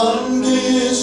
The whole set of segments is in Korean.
안기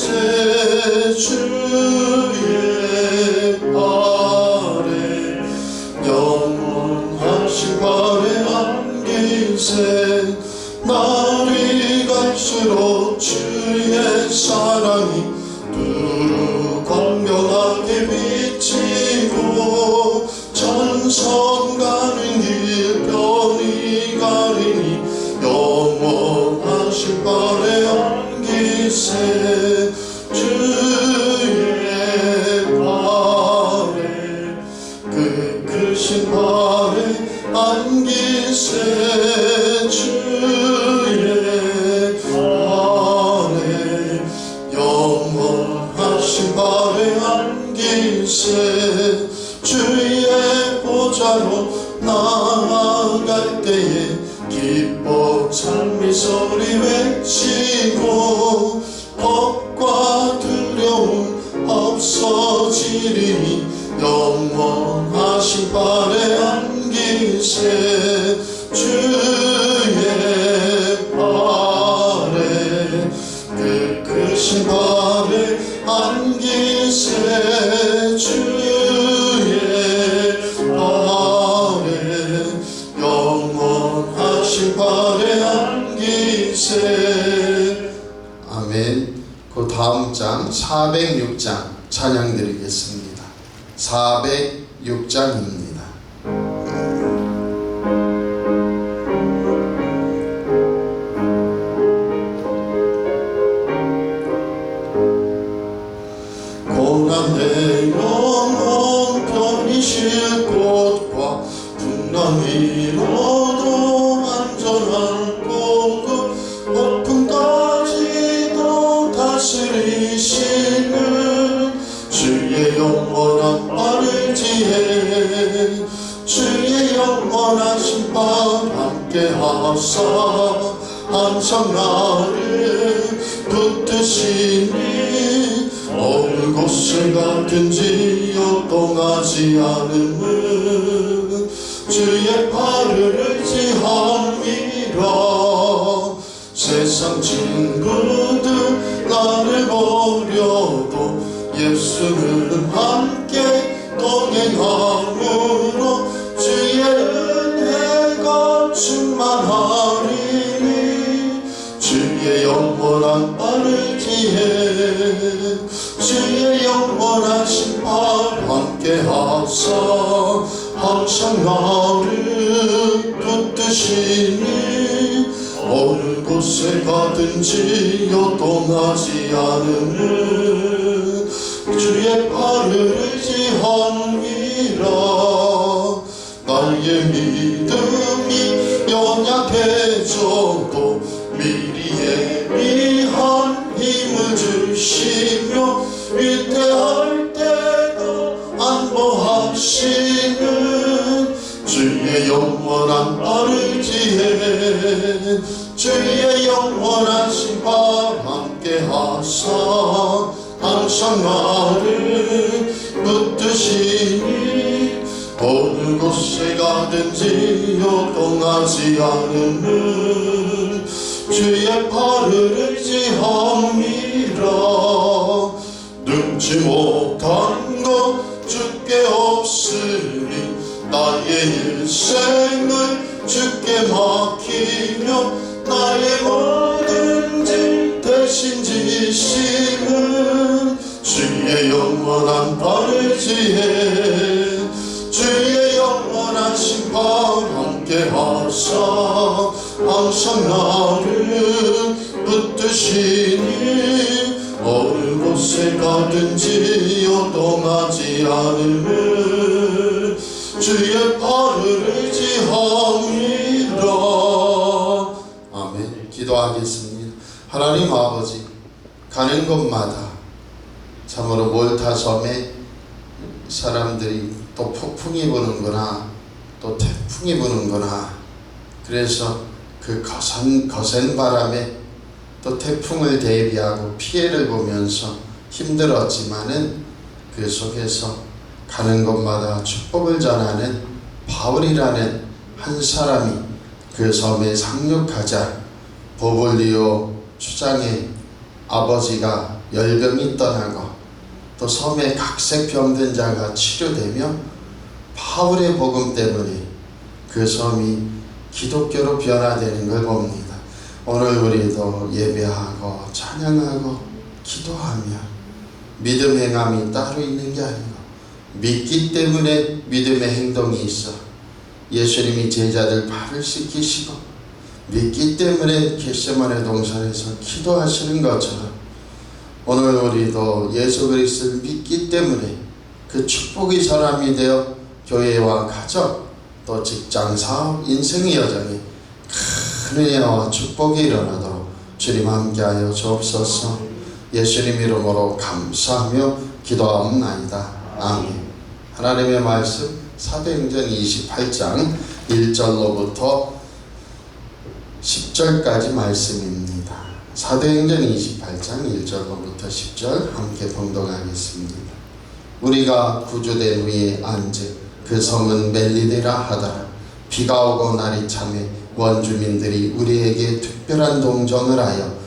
안기세 주의 보좌로 나아갈 때에 기뻐 찬미 소리 외치고 겁과 두려움 없어지리니 영원하신 발에 안기세 다음 장 406장 찬양 드리겠습니다. 406장입니다 곳을 가든지 요동하지 않음은 주의 팔을 의지함이라. 세상 친구들 나를 버려도 예수는 함께 동행함으로 주의 은혜가 충만하리니 주의 영원한 빠를 지혜 주의 영원한 심판 함께 하사 항상 나를 붙드시니 어느 곳에 가든지 요동하지 않으는 주의 팔을 의지함이라. 나의 믿음이 연약해져도 미리 예비한 힘을 주시며 위대할 때도 안보하시는 주의 영원한 지혜 주의 영원한 심판 함께 하사 항상 나를 붙드시니 어느 곳에 가든지 요동하지 않음은 주의 팔을 의지함이라 능지 못한 것 주께 없으니 나의 일생을 주께 맡기며 나의 뭐든지 대신 지심은 주의 영원한 발지에 주의 영원한 심판 함께 하사 항상 나를 붙드시니 가든지 요동하지 않음을 주의 팔을 의지함이라. 아멘. 기도하겠습니다. 하나님 아버지 가는 곳마다 참으로 몰타섬에 사람들이 또 폭풍이 부는구나 또 태풍이 부는구나. 그래서 그 거센, 거센 바람에 또 태풍을 대비하고 피해를 보면서 힘들었지만은 그 속에서 가는 곳마다 축복을 전하는 바울이라는 한 사람이 그 섬에 상륙하자 보볼리오 추장의 아버지가 열병이 떠나고 또 섬에 각색 병든 자가 치료되며 바울의 복음 때문에 그 섬이 기독교로 변화되는 걸 봅니다. 오늘 우리도 예배하고 찬양하고 기도하며 믿음 행함이 따로 있는 게 아니고 믿기 때문에 믿음의 행동이 있어. 예수님이 제자들 발을 씻기시고 믿기 때문에 겟세마네 동산에서 기도하시는 것처럼 오늘 우리도 예수 그리스도를 믿기 때문에 그 축복의 사람이 되어 교회와 가정 또 직장 사업 인생의 여정에 큰 은혜와 축복이 일어나도록 주님 함께하여 주옵소서 예수님 이름으로 감사하며 기도하옵나이다. 아멘. 하나님의 말씀 사도행전 28장 1절로부터 10절까지 말씀입니다. 사도행전 28장 1절로부터 10절 함께 봉독하겠습니다. 우리가 구조된 위에 앉은 그 성은 멜리데라 하더라. 비가 오고 날이 참에 원주민들이 우리에게 특별한 동정을 하여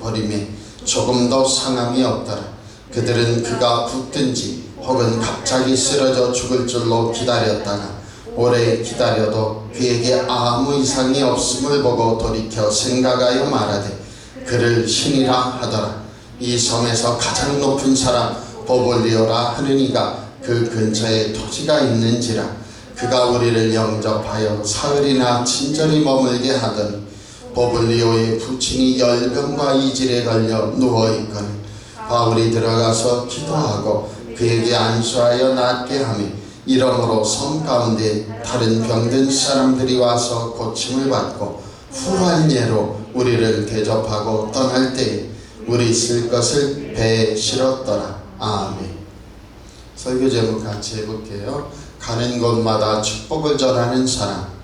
버리매 조금도 상함이 없더라. 그들은 그가 붙든지 혹은 갑자기 쓰러져 죽을 줄로 기다렸다가 오래 기다려도 그에게 아무 이상이 없음을 보고 돌이켜 생각하여 말하되 그를 신이라 하더라. 이 섬에서 가장 높은 사람 보볼리오라 하느니가 그 근처에 토지가 있는지라 그가 우리를 영접하여 사흘이나 친절히 머물게 하더니 보블리오의 부친이 열병과 이질에 걸려 누워있거늘 바울이 들어가서 기도하고 그에게 안수하여 낫게 하며 이러므로 섬 가운데 다른 병든 사람들이 와서 고침을 받고 후한 예로 우리를 대접하고 떠날 때에 우리 쓸 것을 배에 실었더라. 아멘. 설교 제목 같이 해볼게요. 가는 곳마다 축복을 전하는 사람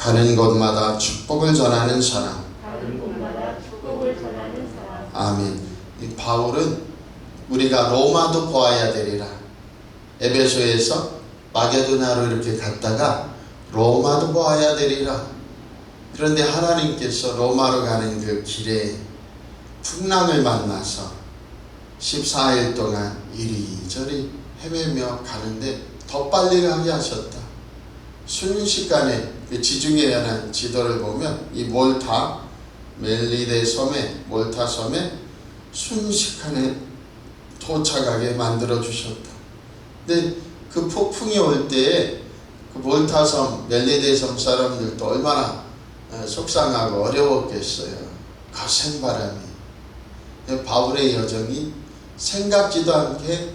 가는 곳마다 축복을 전하는 사람. 아멘. 이 바울은 우리가 로마도 보아야 되리라. 에베소에서 마게도나로 이렇게 갔다가 로마도 보아야 되리라. 그런데 하나님께서 로마로 가는 그 길에 풍랑을 만나서 14일 동안 이리저리 헤매며 가는데 더 빨리 가게 하셨다. 순식간에 그 지중해 연안 지도를 보면 이 몰타 멜리데 섬에 몰타 섬에 순식간에 도착하게 만들어 주셨다. 근데 그 폭풍이 올 때에 그 몰타 섬 멜리데 섬 사람들도 얼마나 어, 속상하고 어려웠겠어요. 거센 바람이 바울의 여정이 생각지도 않게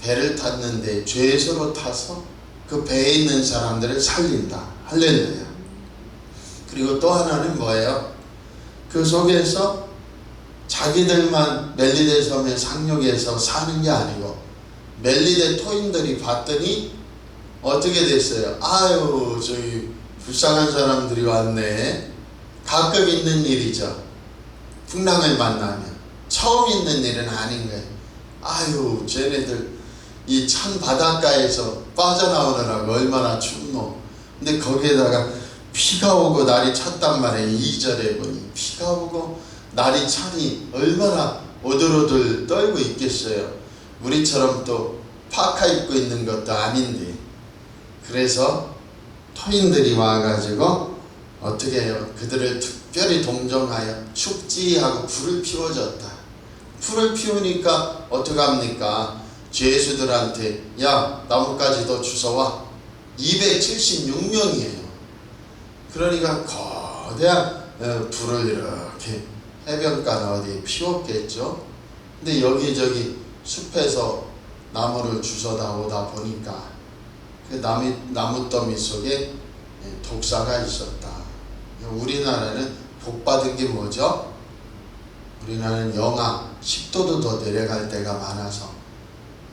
배를 탔는데 죄수로 타서 그 배에 있는 사람들을 살린다. 할렐루야. 그리고 또 하나는 뭐예요? 그 속에서 자기들만 멜리데 섬의 상륙에서 사는 게 아니고 멜리데 토인들이 봤더니 어떻게 됐어요? 아유 저기 불쌍한 사람들이 왔네. 가끔 있는 일이죠. 풍랑을 만나면 처음 있는 일은 아닌 거예요. 아유 쟤네들 이 찬 바닷가에서 빠져나오느라고 얼마나 춥노. 근데 거기에다가 비가 오고 날이 찼단 말이에요. 2절에 보니 비가 오고 날이 차니 얼마나 오들오들 떨고 있겠어요. 우리처럼 또 파카 입고 있는 것도 아닌데 그래서 토인들이 와가지고 어떻게 해요? 그들을 특별히 동정하여 축지하고 불을 피워줬다. 불을 피우니까 어떡합니까? 죄수들한테 야 나뭇가지도 주워와 276명이에요. 그러니까 거대한 어, 불을 이렇게 해변가 어디에 피웠겠죠. 근데 여기저기 숲에서 나무를 주워다 오다 보니까 그 나무, 나무더미 속에 예, 독사가 있었다. 우리나라는 복 받은 게 뭐죠? 우리나라는 영하 10도도 더 내려갈 때가 많아서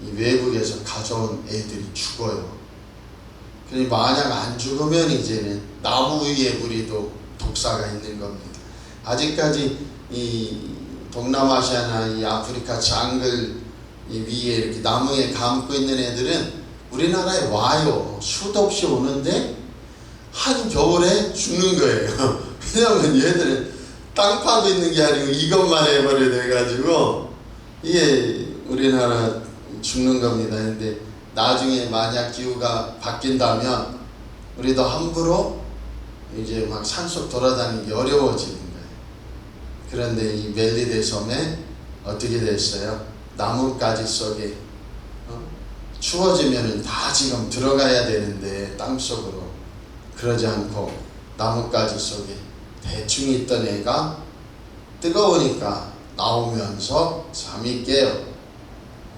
이 외국에서 가져온 애들이 죽어요. 그러니 만약 안 죽으면 이제는 나무 위에 우리도 독사가 있는 겁니다. 아직까지 이 동남아시아나 이 아프리카 장글 이 위에 이렇게 나무에 감고 있는 애들은 우리나라에 와요. 수도 없이 오는데 한 겨울에 죽는 거예요. 왜냐하면 얘들은 땅 파고 있는 게 아니고 이것만 해버려 돼가지고 이게 우리나라 죽는 겁니다. 근데 나중에 만약 기후가 바뀐다면 우리도 함부로 이제 막 산속 돌아다니기 어려워지는 거예요. 그런데 이 멜리데 섬에 어떻게 됐어요? 나뭇가지 속에 어? 추워지면은 다 지금 들어가야 되는데 땅 속으로 그러지 않고 나뭇가지 속에 대충 있던 애가 뜨거우니까 나오면서 잠이 깨요.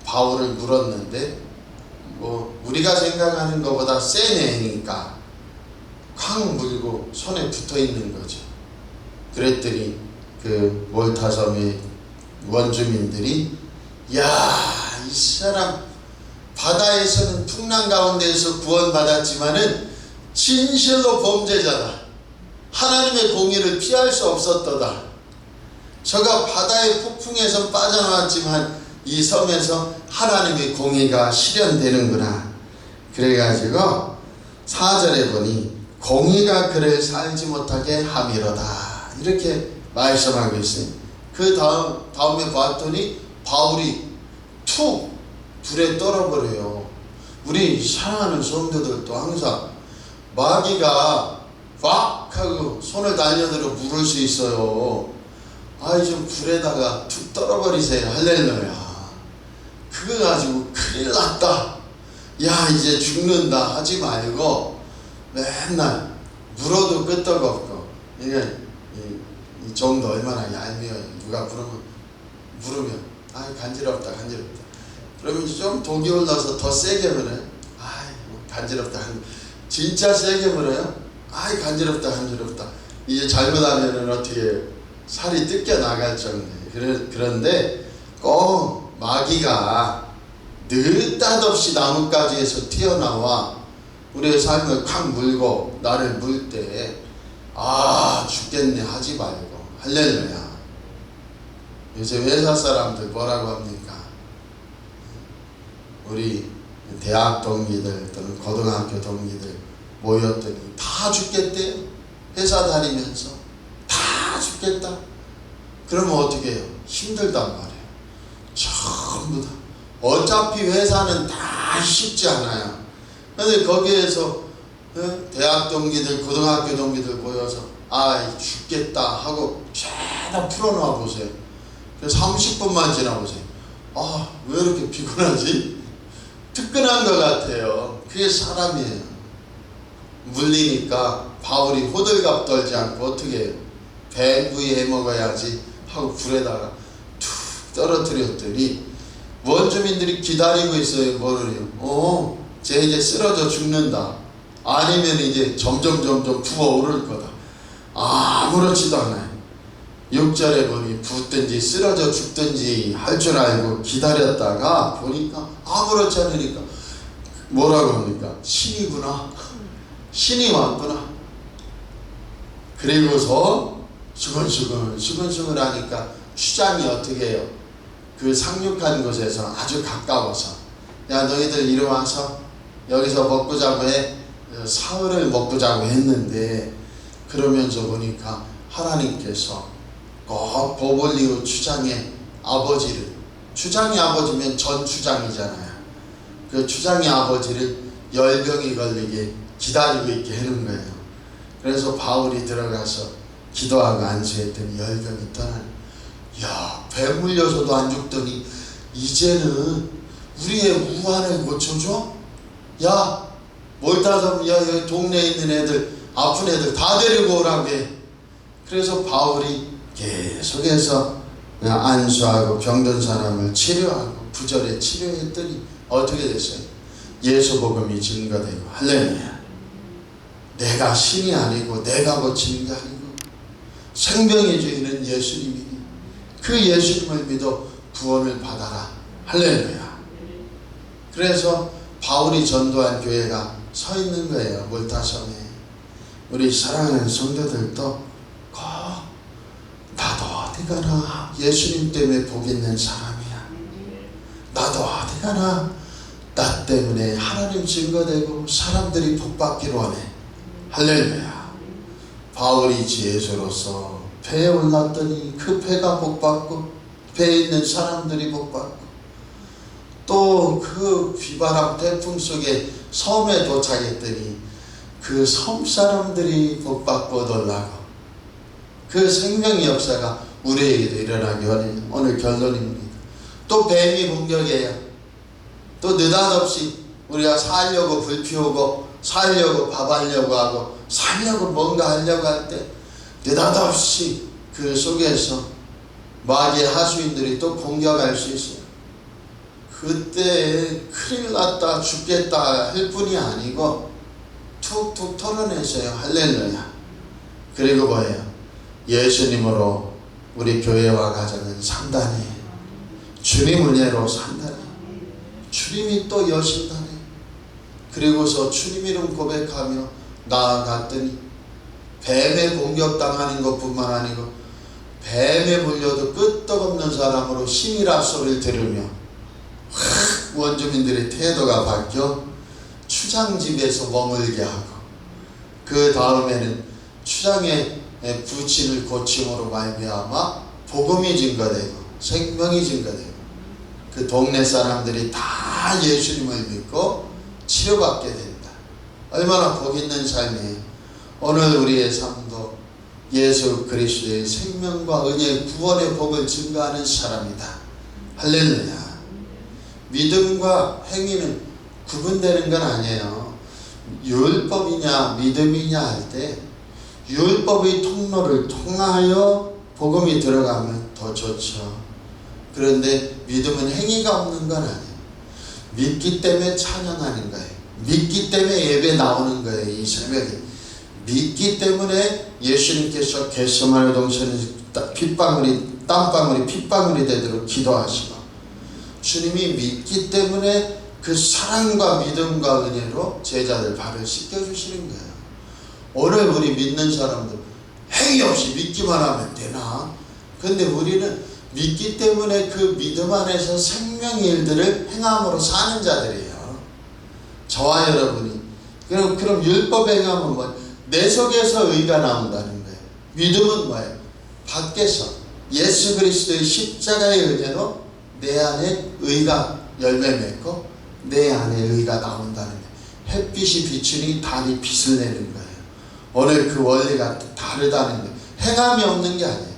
바울을 물었는데 뭐 우리가 생각하는 것보다 센 애니까 쾅 물고 손에 붙어 있는 거죠. 그랬더니 그 몰타 섬의 원주민들이 야이 사람 바다에서는 풍랑 가운데에서 구원받았지만은 진실로 범죄자다. 하나님의 공의를 피할 수 없었도다. 저가 바다의 폭풍에서 빠져나왔지만 이 섬에서 하나님의 공의가 실현되는구나. 그래가지고 사절에 보니 공의가 그를 살지 못하게 함이로다. 이렇게 말씀하고 있어요. 그 다음, 다음에 봤더니 바울이 툭 불에 떨어버려요. 우리 사랑하는 성도들도 항상 마귀가 꽉 하고 손을 달려들어 물을 수 있어요. 아이 좀 불에다가 툭 떨어버리세요. 할렐루야. 그거 가지고 큰일 났다. 야 이제 죽는다 하지 말고 맨날 물어도 끄떡 없고 이게 이, 이 정도 얼마나 얄미워요. 누가 부르면 물으면 아 간지럽다 간지럽다. 그러면 좀 독이 올라서 더 세게 물어요. 아이 뭐 간지럽다 진짜 세게 물어요. 아이 간지럽다 간지럽다. 이제 잘못하면은 어떻게 살이 뜯겨 나갈 정도예요. 그래, 그런데 꼭 마귀가 느닷없이 나뭇가지에서 튀어나와 우리의 삶을 콱 물고 나를 물 때 아 죽겠네. 하지 말고. 할렐루야. 요새 회사 사람들 뭐라고 합니까? 우리 대학 동기들 또는 고등학교 동기들 모였더니 다 죽겠대요. 회사 다니면서. 다 죽겠다. 그러면 어떻게 해요? 힘들단 말이에요 전부 다 어차피 회사는 다 쉽지 않아요 근데 거기에서 어? 대학 동기들, 고등학교 동기들 모여서 아 죽겠다 하고 죄다 풀어놔 보세요. 그래서 30분만 지나보세요. 아 왜 이렇게 피곤하지? 특근한 것 같아요. 그게 사람이에요. 물리니까 바울이 호들갑 떨지 않고 어떻게 해요? 배구이 해 먹어야지 하고 불에다가 툭 떨어뜨렸더니 원주민들이 기다리고 있어요. 뭐를요? 어, 쟤 이제 쓰러져 죽는다. 아니면 이제 점점 점점 부어오를 거다. 아무렇지도 않아요. 6절에 보니 붙든지 쓰러져 죽든지 할 줄 알고 기다렸다가 보니까 아무렇지 않으니까 뭐라고 합니까? 신이구나. 신이 왔구나. 그리고서 수근수근 수근수근 하니까 추장이 어떻게 해요? 그 상륙한 곳에서 아주 가까워서 야 너희들 이리 와서 여기서 먹고 자고 해 어, 사흘을 먹고 자고 했는데 그러면서 보니까 하나님께서 꼭 보볼리오 추장의 아버지를 추장의 아버지면 전 추장이잖아요. 그 추장의 아버지를 열병이 걸리게 기다리고 있게 해놓은 거예요. 그래서 바울이 들어가서 기도하고 안수했더니 열병이 떠나는 야, 배 물려서도 안 죽더니 이제는 우리의 우환을 고쳐줘? 야, 뭘 따서 야, 여기 동네에 있는 애들 아픈 애들 다 데리고 오라고 해. 그래서 바울이 계속해서 안수하고 병든 사람을 치료하고 부절에 치료했더니 어떻게 됐어요? 예수 복음이 증거되고 할렐루야. 내가 신이 아니고 내가 고치는 게 아니고 생명의 주인은 예수님이니 그 예수님을 믿어 구원을 받아라. 할렐루야. 그래서 바울이 전도한 교회가 서 있는 거예요. 몰타섬에. 우리 사랑하는 성도들도 꼭 나도 어디 가나 예수님 때문에 복 있는 사람이야. 나도 어디 가나 나 때문에 하나님 증거되고 사람들이 복 받기로 하네. 할렐루야. 바울이 지혜수로서 배에 올랐더니 그 배가 복받고 배에 있는 사람들이 복받고 또 그 비바람 태풍 속에 섬에 도착했더니 그 섬 사람들이 복받고 놀라고 그 생명의 역사가 우리에게도 일어나기 원해요. 오늘 결론입니다. 또 뱀이 공격해요. 또 느닷없이 우리가 살려고 불 피우고 살려고 밥 하려고 하고 살려고 뭔가 하려고 할 때 느닷없이 그 속에서 마귀의 하수인들이 또 공격할 수 있어요. 그때 큰일 났다 죽겠다 할 뿐이 아니고 툭툭 털어내세요. 할렐루야. 그리고 뭐예요? 예수님으로 우리 교회와 가정은 산다니 주님 은혜로 산다니 주님이 또 여신다니 그리고서 주님 이름 고백하며 나아갔더니 뱀에 공격당하는 것뿐만 아니고 뱀에 물려도 끄떡없는 사람으로 신이라 소리를 들으며 확 원주민들의 태도가 바뀌어 추장집에서 머물게 하고 그 다음에는 추장의 부친을 고침으로 말미암아 복음이 증거되고 생명이 증거되고 그 동네 사람들이 다 예수님을 믿고 치료받게 된다. 얼마나 복 있는 삶이에요. 오늘 우리의 삶도 예수 그리스도의 생명과 은혜의 구원의 복을 증거하는 사람이다. 할렐루야. 믿음과 행위는 구분되는 건 아니에요. 율법이냐 믿음이냐 할 때 율법의 통로를 통하여 복음이 들어가면 더 좋죠. 그런데 믿음은 행위가 없는 건 아니에요. 믿기 때문에 찬양하는 거예요. 믿기 때문에 예배 나오는 거예요. 이 새벽에. 믿기 때문에 예수님께서 겟세마네 동산에 핏방울이 땀방울이 핏방울이 되도록 기도하시고 주님이 믿기 때문에 그 사랑과 믿음과 은혜로 제자들 발을 씻겨주시는 거예요. 오늘 우리 믿는 사람들 행위 없이 믿기만 하면 되나? 근데 우리는 믿기 때문에 그 믿음 안에서 생명의 일들을 행함으로 사는 자들이에요. 저와 여러분이. 그럼, 그럼 율법 행함은 뭐? 내 속에서 의가 나온다는 거예요. 믿음은 뭐예요? 밖에서 예수 그리스도의 십자가의 은혜로 내 안에 의가 열매 맺고 내 안에 의가 나온다는 거예요. 햇빛이 비추니 달이 빛을 내는 거예요. 오늘 그 원리가 다르다는 거예요. 행함이 없는 게 아니에요.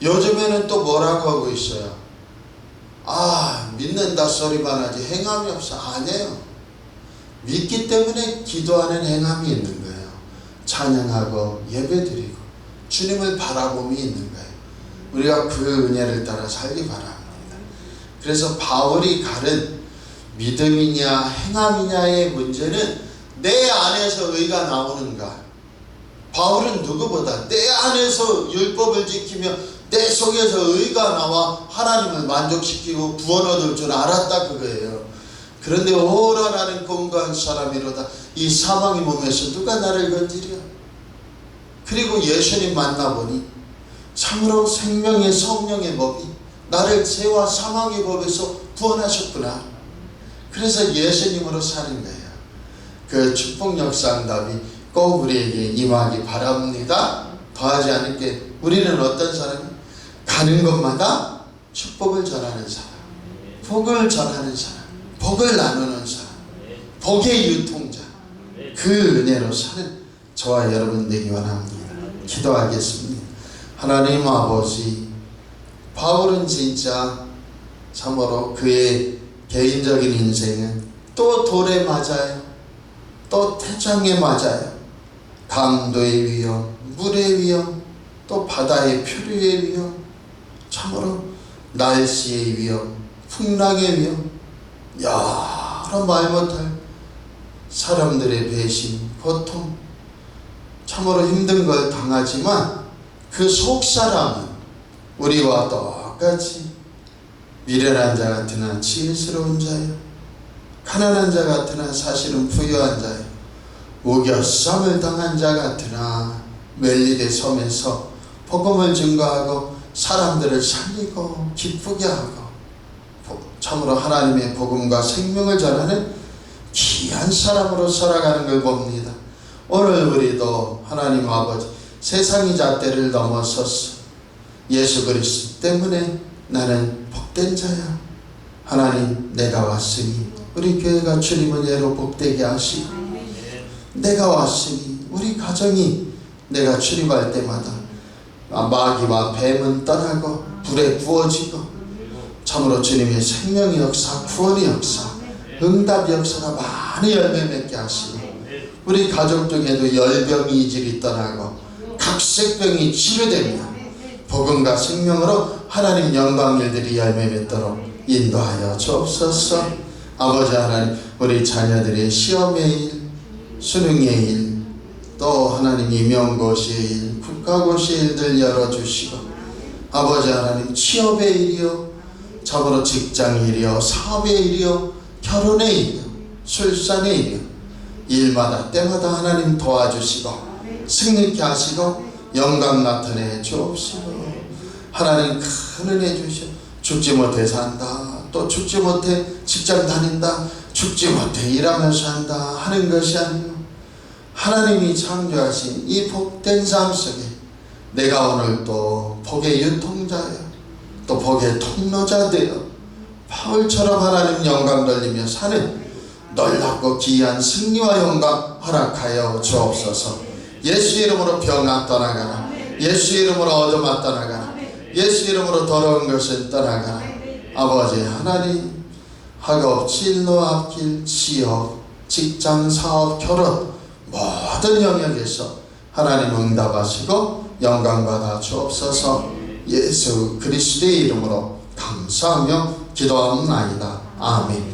요즘에는 또 뭐라고 하고 있어요? 아, 믿는다 소리만 하지 행함이 없어. 아니에요. 믿기 때문에 기도하는 행함이 있는 거예요. 찬양하고 예배드리고 주님을 바라봄이 있는 거예요. 우리가 그 은혜를 따라 살기 바랍니다. 그래서 바울이 가른 믿음이냐 행함이냐의 문제는 내 안에서 의가 나오는가. 바울은 누구보다 내 안에서 율법을 지키며 내 속에서 의가 나와 하나님을 만족시키고 구원 얻을 줄 알았다 그거예요. 그런데 오라 나는 건강한 사람이로다. 이 사망의 몸에서 누가 나를 건지려? 그리고 예수님 만나보니 참으로 생명의 성령의 법이 나를 죄와 사망의 법에서 구원하셨구나. 그래서 예수님으로 사는 거예요. 그 축복 역사 응답이 꼭 우리에게 임하기 바랍니다. 더하지 않을게 우리는 어떤 사람이 가는 곳마다 축복을 전하는 사람, 복을 전하는 사람, 복을 나누는 사람, 복의 유통자, 그 은혜로 사는 저와 여러분 되기 원합니다. 기도하겠습니다. 하나님 아버지, 바울은 진짜 참으로 그의 개인적인 인생은 또 돌에 맞아요. 또 태장에 맞아요. 강도의 위험, 물의 위험, 또 바다의 표류의 위험, 참으로 날씨의 위험, 풍랑의 위험, 여러 말 못할 사람들의 배신, 고통, 참으로 힘든 걸 당하지만 그 속 사람은 우리와 똑같이 미련한 자 같으나 지혜스러운 자요. 가난한 자 같으나 사실은 부유한 자요. 우겨쌈을 당한 자 같으나 멜리데 섬에서 복음을 증거하고 사람들을 살리고 기쁘게 하고 참으로 하나님의 복음과 생명을 전하는 귀한 사람으로 살아가는 걸 봅니다. 오늘 우리도 하나님 아버지 세상의 잣대를 넘어서서 예수 그리스도 때문에 나는 복된 자야. 하나님 내가 왔으니 우리 교회가 주님의 예로 복되게 하시고 내가 왔으니 우리 가정이 내가 출입할 때마다 마귀와 뱀은 떠나고 불에 구워지고 참으로 주님의 생명의 역사, 구원의 역사, 응답 역사가 많이 열매 맺게 하시고 우리 가족 중에도 열병이 이질이 떠나고. 각색병이 치료되며 복음과 생명으로 하나님 영광 일들이 열매 맺도록 인도하여 주옵소서. 아버지 하나님 우리 자녀들의 시험의 일 수능의 일, 또 하나님 임용고시의 일, 국가고시의 일들 열어주시고 아버지 하나님 취업의 일이요, 참으로 직장의 일이요, 사업의 일이요, 결혼의 일이요, 출산의 일이요 일마다 때마다 하나님 도와주시고 승리케 하시고 영광 나타내 주옵시고. 하나님 큰 은혜 주시오. 죽지 못해 산다. 또 죽지 못해 직장 다닌다. 죽지 못해 일하면서 한다 하는 것이 아니고 하나님이 창조하신 이 복된 삶 속에 내가 오늘 또 복의 유통자여 또 복의 통로자 되어 바울처럼 하나님 영광 돌리며 사는 놀랍고 귀한 승리와 영광 허락하여 주옵소서. 예수 이름으로 병아 떠나가라. 예수 이름으로 어둠아 떠나가라. 예수 이름으로 더러운 것은 떠나가라. 아버지 하나님 학업, 진로, 앞길, 취업, 직장, 사업, 결혼 모든 영역에서 하나님 응답하시고 영광받아 주옵소서. 예수 그리스도의 이름으로 감사하며 기도하옵나이다. 아멘